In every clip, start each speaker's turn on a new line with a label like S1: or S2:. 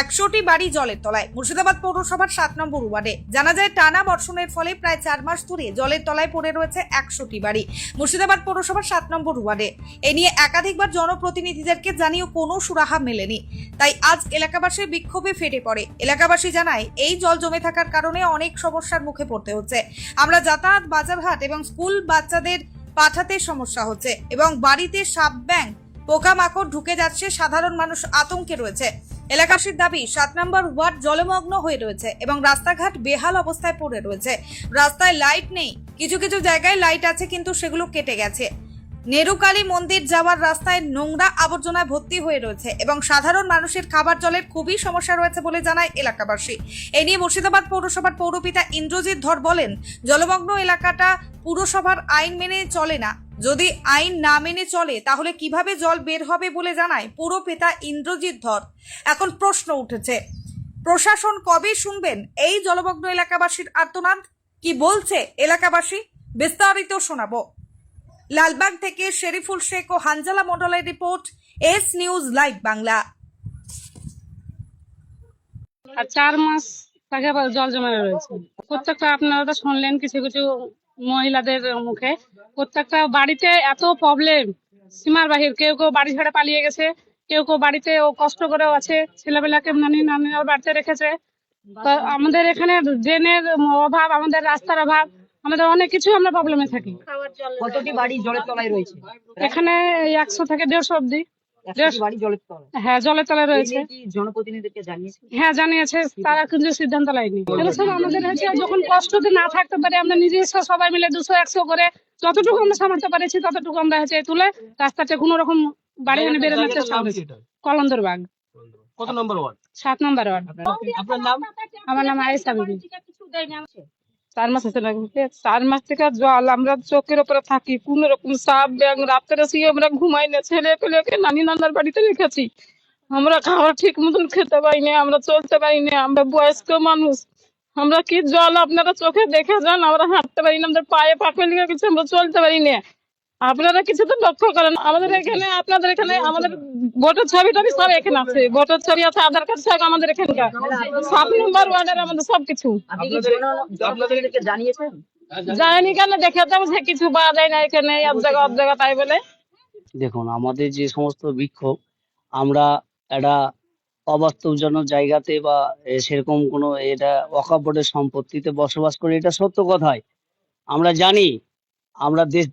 S1: একশোটি বাড়ি জলের তলায়। মুর্শিদাবাদ পৌরসভার সাত নম্বর ওয়ার্ডে। জানা যায়, টানা বর্ষণের ফলে প্রায় চার মাস ধরে জলের তলায় পড়ে রয়েছে একশোটি বাড়ি। মুর্শিদাবাদ পৌরসভার সাত নম্বর ওয়ার্ডে। এ নিয়ে একাধিকবার জনপ্রতিনিধিদেরকে জানিয়েও কোনো সুরাহা মেলেনি। তাই আজ এলাকাবাসী বিক্ষোভে ফেটে পড়ে। এলাকাবাসী জানায়, এই জল জমে থাকার কারণে অনেক সমস্যার মুখে পড়তে হচ্ছে। আমরা যাতায়াত, বাজারহাট এবং স্কুল বাচ্চাদের পাঠাতে সমস্যা হচ্ছে এবং বাড়িতে সাপ ব্যাং পোকামাকড় ঢুকে যাচ্ছে, সাধারণ মানুষ আতঙ্কে রয়েছে। এলাকাবাসীর দাবি, সাত নম্বর ওয়ার্ড জলমগ্ন হয়ে রয়েছে এবং রাস্তাঘাট বেহাল অবস্থায় পড়ে রয়েছে। রাস্তায় লাইট নেই। কিছু কিছু জায়গায় লাইট আছে, কিন্তু সেগুলো কেটে গেছে। নেরুকালী মন্দির যাওয়ার রাস্তায় নোংরা আবর্জনায় ভর্তি হয়ে রয়েছে এবং সাধারণ মানুষের খাবার জলের খুবই সমস্যা রয়েছে বলে জানায় এলাকাবাসী। এ নিয়ে মুর্শিদাবাদ পৌরসভার পৌরপিতা ইন্দ্রজিৎ ধর বলেন, জলমগ্ন এলাকাটা পুরসভার আইন মেনে চলে না। যদি আইন না মেনে চলে, তাহলে কীভাবে জল বের হবে বলে জানায় পুরপিতা ইন্দ্রজিৎ ধর। এখন প্রশ্ন উঠেছে, প্রশাসন কবে শুনবেন? এই জলমগ্ন এলাকাবাসীর আর্তনাদ কি বলছে এলাকাবাসী? বিস্তারিত শোনাবো। লালবাগ থেকে শেরিফুল শেখ ও হানজালা মন্ডলের report, S news live Bangla.
S2: আর চার মাস আবার জল জমা রয়েছে প্রত্যেকটা আপনারা তো শুনলেন, কিছু কিছু মহিলাদের মুখে। প্রত্যেকটা বাড়িতে এত প্রবলেম সীমার বাহির কেউ কেউ বাড়ি ছেড়ে পালিয়ে গেছে কেউ কেউ বাড়িতে ও কষ্ট করেও আছে ছেলেবেলাকে নানি নানির বাড়িতে রেখেছে। আমাদের এখানে ড্রেনের অভাব আমাদের রাস্তার অভাব আমাদের অনেক কিছু আমরা প্রবলেমে থাকি।
S3: কতটি বাড়ি জলের তলায় রয়েছে?
S2: এখানে একশো থেকে দেড়শো অব্দি
S3: বাড়ি জলের তলায়।
S2: হ্যাঁ জলের তলায় রয়েছে।
S3: জনপ্রতিনিধিকে জানিয়েছে
S2: হ্যাঁ জানিয়েছে। তারা কিন্তু সিদ্ধান্ত লাইনি স্যার আমাদের হচ্ছে যখন কষ্টতে না থাকতে পারে আমরা নিজস্ব সবাই মিলে দুশো একশো করে যতটুকু আমরা পারেছি ততটুকু আমরা হচ্ছে তুলে রাস্তাতে কোনো রকম বাড়ি এনে বেরোনোর চেষ্টা করেছি। কলন্দর বাগ।
S4: কত নম্বর ওয়ার্ড?
S2: সাত নম্বর ওয়ার্ড।
S4: আপনার নাম?
S2: আমার নাম আয়েশা বিবি।
S5: চার মাস আছে না চার মাস থেকে জল আমরা চোখের উপরে থাকি, কোন রকম সাপ ব্যাং রাত্রে শুয়ে আমরা ঘুমাই না, ছেলে পেলেকে নানি নানার বাড়িতে রেখেছি। আমরা খাবার ঠিক মতন খেতে পারি না, আমরা চলতে পারি না, আমরা বয়স্ক মানুষ। আমরা কি জল আপনারা চোখে দেখে যান, আমরা হাঁটতে পারি না, আমাদের পায়ে পাকে লেগে গেছে, আমরা চলতে পারি না। আপনারা কিছু তো লক্ষ্য করেন। আমাদের এখানে আপনাদের এখানে আমাদের ভোটার ছবি টবি সব এখানে আছে। ভোটার ছবি আছে আধার কার্ড সব আমাদের এখানকার। সাত নম্বর ওয়ার্ডের আমাদের সবকিছু।
S3: জন-
S5: কেন? দেখে তো সে কিছু পাওয়া যায় না এখানে এক জায়গা এক জায়গা তাই বলে।
S6: দেখুন আমাদের যে সমস্ত বিক্ষোভ আমরা একটা অবাস্তবজনক জায়গাতে বা এ, সেরকম কোনো এটা ওয়াকফ বোর্ডের সম্পত্তিতে বসবাস করি এটা সত্য কথাই। আমরা জানি আমরা দেশ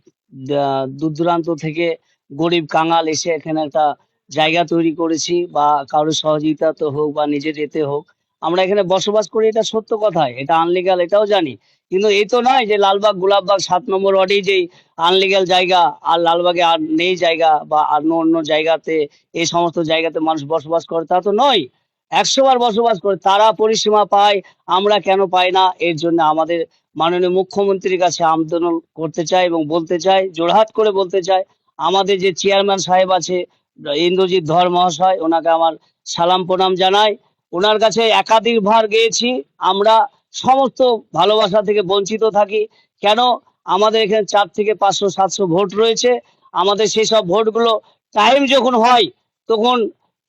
S6: দূর দূরান্ত থেকে গরিব কাঙাল এসে এখানে একটা জায়গা তৈরি করেছি বা কারোর সহযোগিতা তো হোক বা নিজের এতে হোক। আমরা এখানে বসবাস করি, এটা সত্য কথাই এটা আনলিগাল এটাও জানি। কিন্তু এই তো নয় যে লালবাগ, গোলাপবাগ সাত নম্বর ওয়ার্ডেই যেই আনলিগাল জায়গা, আর লালবাগে আর নেই জায়গা বা অন্য অন্য জায়গাতে, এই সমস্ত জায়গাতে মানুষ বসবাস করে, তা তো নয়। একশো বার বসবাস করে, তারা পরিসীমা পায়, আমরা কেন পাই না? এর জন্য আমাদের মাননীয় মুখ্যমন্ত্রীর কাছে আন্দোলন করতে চাই এবং বলতে চাই জোড়হাত করে বলতে চাই আমাদের যে চেয়ারম্যান সাহেব আছে, ইন্দ্রজিৎ ধর মহাশয়, ওনাকে আমার সালাম প্রণাম জানাই। ওনার কাছে একাধিক ভার গিয়েছি, আমরা সমস্ত ভালোবাসা থেকে বঞ্চিত থাকি। কেন? আমাদের এখানে চার থেকে পাঁচশো, সাতশো ভোট রয়েছে। আমাদের সেই সব ভোটগুলো টাইম যখন হয়, তখন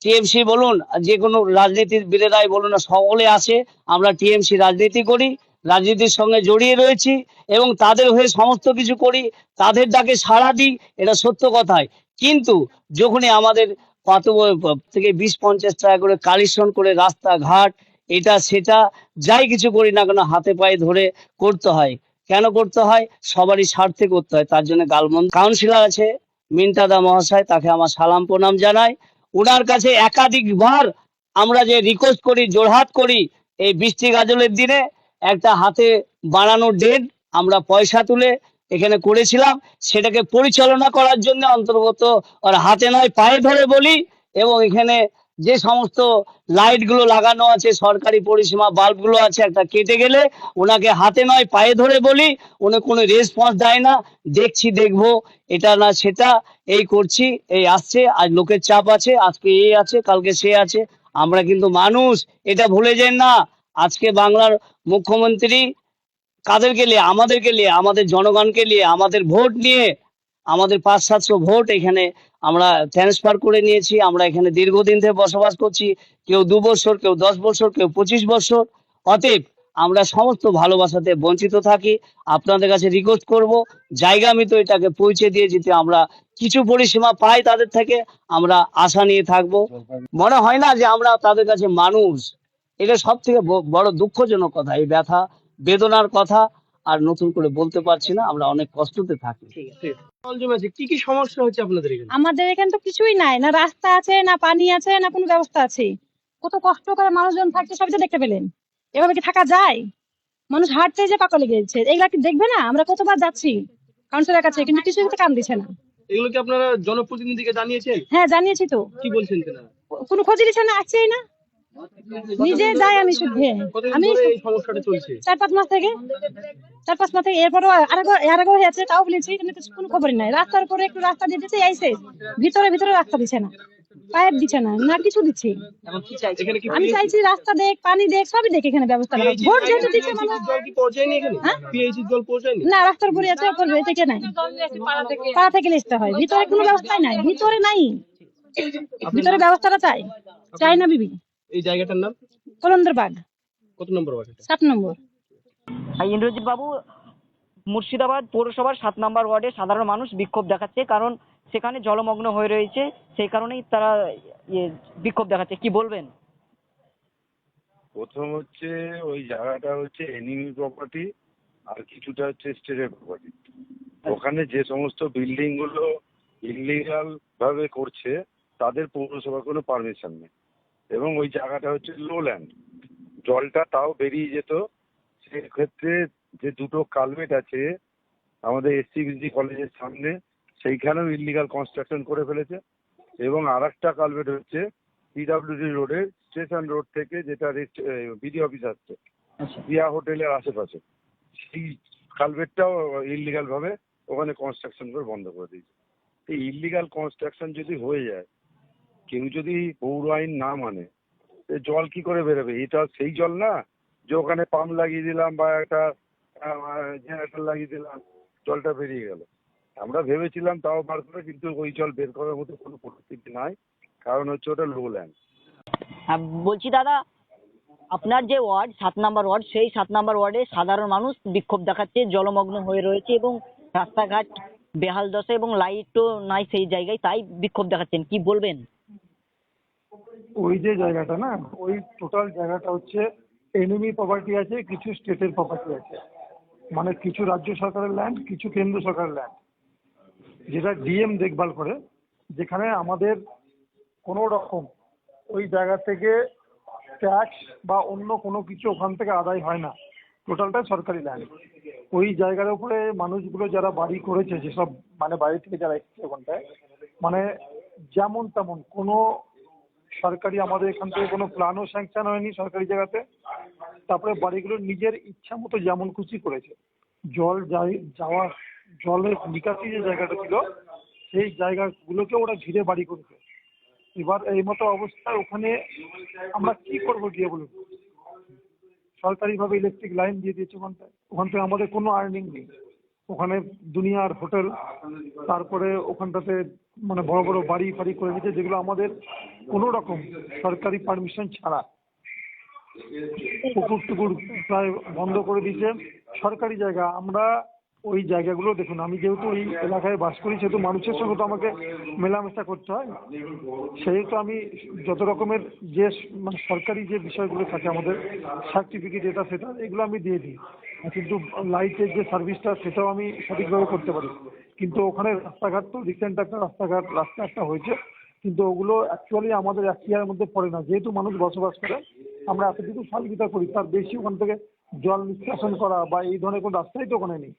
S6: টিএমসি বলুন, যে কোনো রাজনীতির বিরেরাই বলুন না, সকলে আসে আমরা টিএমসি রাজনীতি করি, রাজনীতির সঙ্গে জড়িয়ে রয়েছি এবং তাদের হয়ে সমস্ত কিছু করি, তাদের ডাকে সাড়া দিই, এটা সত্য কথায় কিন্তু যখনই আমাদের কত থেকে বিশ পঞ্চাশ টাকা করে কালেকশন করে রাস্তাঘাট, এটা সেটা যাই কিছু করি না কেন হাতে পায়ে ধরে করতে হয়। কেন করতে হয়? সবারই স্বার্থে করতে হয়, তার জন্য গালমন্দ। কাউন্সিলর আছে মিন্টাদা মহাশয়, তাকে আমার সালাম প্রণাম জানাই। ওনার কাছে একাধিকবার আমরা যে রিকোয়েস্ট করি জোড়হাত করি, এই বৃষ্টি গাজলের দিনে একটা হাতে বানানো ডেট আমরা পয়সা তুলে এখানে করেছিলাম। সেটাকে পরিচালনা করার জন্য অন্তর্গত আর হাতে নয়, পায়ে ধরে বলি এবং এখানে যে সমস্ত লাইটগুলো লাগানো আছে, সরকারি পরিষেবা বাল্বগুলো আছে, একটা কেটে গেলে ওনাকে হাতে নয়, পায়ে ধরে বলি, উনি কোনো রেসপন্স দেয় না। দেখছি, দেখব, এটা না সেটা, এই করছি, এই আসছে, আজ লোকের চাপ আছে, আজকে এই আছে, কালকে সে আছে। আমরা কিন্তু মানুষ, এটা ভুলে যান না। আজকে বাংলার মুখ্যমন্ত্রী কাদেরকে নিয়ে, আমাদেরকে নিয়ে, আমাদের জনগণকে নিয়ে, আমাদের ভোট নিয়ে আমাদের পাঁচ সাতশো ভোট এখানে আমরা ট্রান্সফার করে নিয়েছি, আমরা এখানে দীর্ঘদিন থেকে বসবাস করছি, কেউ দু বছর, কেউ দশ বছর, কেউ পঁচিশ বছর। অতএব আমরা সমস্ত ভালোবাসাতে বঞ্চিত থাকি। আপনাদের কাছে রিকোয়েস্ট করব, জায়গা মতো এটাকে পৌঁছে দিয়ে যেতে আমরা কিছু পরিসীমা পাই তাদের থেকে, আমরা আশা নিয়ে থাকব। মনে হয় না যে আমরা তাদের কাছে মানুষ। এটা সব থেকে বড় দুঃখজনক কথা, এই ব্যথা, বেদনার কথা। আর নতুন করে বলতে পারছি না আমরা অনেক কষ্টতে থাকি।
S3: ঠিক আছে।
S4: জল জমে আছে কি কি সমস্যা হচ্ছে আপনাদের এখানে?
S7: আমাদের এখানে তো কিছুই নাই না রাস্তা আছে না পানি আছে না কোনো ব্যবস্থা আছে। কত কষ্ট করে মানুষজন থাকছে সবই তো দেখতে পেলেন। এভাবে কি থাকা যায়? মানুষ হাঁটতে যে পাকা লেগে যাচ্ছে এগুলা কি দেখবে না? আমরা কতবার যাচ্ছি কাউন্সিলর কাছে কিন্তু কিছু তো কাম দিচ্ছে না।
S4: এগুলো কি আপনারা জনপ্রতিনিধিকে জানিয়েছেন?
S7: হ্যাঁ জানিয়েছি তো।
S4: কি বলছেন
S7: কোনো খোঁজ দিচ্ছে না আসছেই না। নিজে যাই আমি শুদ্ধ
S4: কতদিন
S7: আমি
S4: সমস্যাটা চলছে?
S7: চার পাঁচ মাস থেকে চার পাঁচ মাস থেকে এরপরও আরেকবার হয়েছে তাও বলেছি কিন্তু কিছু কোনো খবরই নাই। রাস্তার উপরে একটু রাস্তা দিয়ে দিচ্ছে ভিতরে ভিতরে রাস্তা দিচ্ছে না পাইপ দিচ্ছে না না কিছু দিচ্ছে। আমি চাইছি রাস্তা দেখ পানি দেখ সবই দেখ এখানে ব্যবস্থা করো। ভোট যেহেতু দিচ্ছে হ্যাঁ? না রাস্তার উপরে আছে উপরে থেকে নাই।
S2: পাড়া থেকে
S7: লিখতে হয় ভিতরে কোনো ব্যবস্থাই নাই ভিতরে নাই। ভিতরে ব্যবস্থাটা চাই। চাই না বিবি।
S4: এই জায়গাটার নাম?
S7: কলন্দর বাগ
S4: কত নম্বর ওয়ার্ড
S7: সাত নম্বর।
S3: ইন্দ্রজিৎ বাবু মুর্শিদাবাদ পৌরসভার সাত নম্বর ওয়ার্ডে সাধারণ মানুষ বিক্ষোভ দেখাচ্ছে কারণ সেখানে জলমগ্ন হয়ে রয়েছে সেই কারণেই তারা ইয়ে বিক্ষোভ দেখাচ্ছে। কি বলবেন?
S8: প্রথম হচ্ছে ওই জায়গাটা হচ্ছে এনিমি প্রপার্টি আর কিছুটা হচ্ছে স্টেটের প্রপার্টি ওখানে যে সমস্ত বিল্ডিংগুলো ইলিগাল ভাবে করছে তাদের পৌরসভা কোনো পারমিশন নেই। এবং ওই জায়গাটা হচ্ছে লো ল্যান্ড জলটা তাও বেরিয়ে যেত। সেক্ষেত্রে যে দুটো কালভেট আছে আমাদের এসসিবিজি কলেজের সামনে সেইখানেও ইলিগাল কনস্ট্রাকশন করে ফেলেছে। এবং আর একটা কালভেট হচ্ছে পিডাব্লিউডি রোডের স্টেশন রোড থেকে যেটা বিডি অফিস আসছে। প্রিয়া হোটেলের আশেপাশে। সেই কালভেটটাও ইলিগাল ভাবে ওখানে কনস্ট্রাকশন করে বন্ধ করে দিয়েছে। এই ইলিগাল কনস্ট্রাকশন যদি হয়ে যায় কেউ যদি পৌর আইন না মানে জল কি করে বেরোবে? এটা সেই জল না যে ওখানে পাম্প লাগিয়ে দিলাম বা একটা জেনারেটর লাগিয়ে দিলাম, জলটা বেরিয়ে গেল। আমরা ভেবেছিলাম তাও বার করে, কিন্তু ওই জল বের করার মতো কোনো পরিস্থিতি নাই, কারণ হচ্ছে ওটা লো ল্যান্ড
S3: বলছি দাদা, আপনার যে ওয়ার্ড, সাত নাম্বার ওয়ার্ড, সেই সাত নম্বর ওয়ার্ডে সাধারণ মানুষ বিক্ষোভ দেখাচ্ছে, জলমগ্ন হয়ে রয়েছে এবং রাস্তাঘাট বেহাল দশা এবং লাইটও নাই সেই জায়গায়, তাই বিক্ষোভ দেখাচ্ছেন। কি বলবেন?
S9: ওই যে জায়গাটা না, ওই টোটাল জায়গাটা হচ্ছে এনিমি প্রপার্টি আছে, কিছু স্টেটের প্রপার্টি আছে। মানে কিছু রাজ্য সরকারের ল্যান্ড কিছু কেন্দ্র সরকারের ল্যান্ড যেটা ডিএম দেখভাল করে, যেখানে আমাদের কোনো রকম ওই জায়গা থেকে ট্যাক্স বা অন্য কোনো কিছু ওখান থেকে আদায় হয় না। টোটালটাই সরকারি ল্যান্ড ওই জায়গার উপরে মানুষগুলো যারা বাড়ি করেছে, যেসব মানে বাড়ি থেকে যারা এসেছে ওখানটায় মানে যেমন তেমন কোনো সরকারি আমাদের এখান থেকে কোনো প্ল্যানও স্যাংশন হয়নি সরকারি জায়গাতে। তারপরে বাড়িগুলো নিজের ইচ্ছা মতো যেমন খুশি করেছে। জল যাওয়া, জলের নিকাশি যে জায়গাটা ছিল, সেই জায়গাগুলোকে ওরা ঘিরে বাড়ি করেছে। এবার এই মতো অবস্থায় ওখানে আমরা কি করব গিয়ে বলুন? সরকারিভাবে ইলেকট্রিক লাইন দিয়ে দিয়েছে ওখানটায়। ওখান থেকে আমাদের কোনো আর্নিং নেই। ওখানে দুনিয়ার হোটেল, তারপরে ওখানটাতে মানে বড় বড় বাড়ি ফাড়ি করে দিয়েছে, যেগুলো আমাদের কোনো রকম সরকারি পারমিশন ছাড়া। পুকুর টুকুর প্রায় বন্ধ করে দিয়েছে। সরকারি জায়গা, আমরা ওই জায়গাগুলো দেখুন, আমি যেহেতু ওই এলাকায় বাস করি, সেহেতু মানুষের সঙ্গে তো আমাকে মেলামেশা করতে হয়। সেহেতু আমি যত রকমের যে মানে সরকারি যে বিষয়গুলো থাকে আমাদের সার্টিফিকেট এটা সেটা, এগুলো আমি দিয়ে দিই। কিন্তু লাইটের যে সার্ভিসটা সেটাও আমি সঠিকভাবে করতে পারি। কিন্তু ওখানে রাস্তাঘাট তো রিসেন্ট একটা রাস্তাঘাট রাস্তা একটা হয়েছে। কিন্তু ওগুলো অ্যাকচুয়ালি আমাদের এখতিয়ারের মধ্যে পড়ে না। যেহেতু মানুষ বসবাস করে, আমরা এতটুকু সহযোগিতা করি, তার বেশি ওখান থেকে জল নিষ্কাশন করা বা এই ধরনের কোনো রাস্তাই তো ওখানে নেই।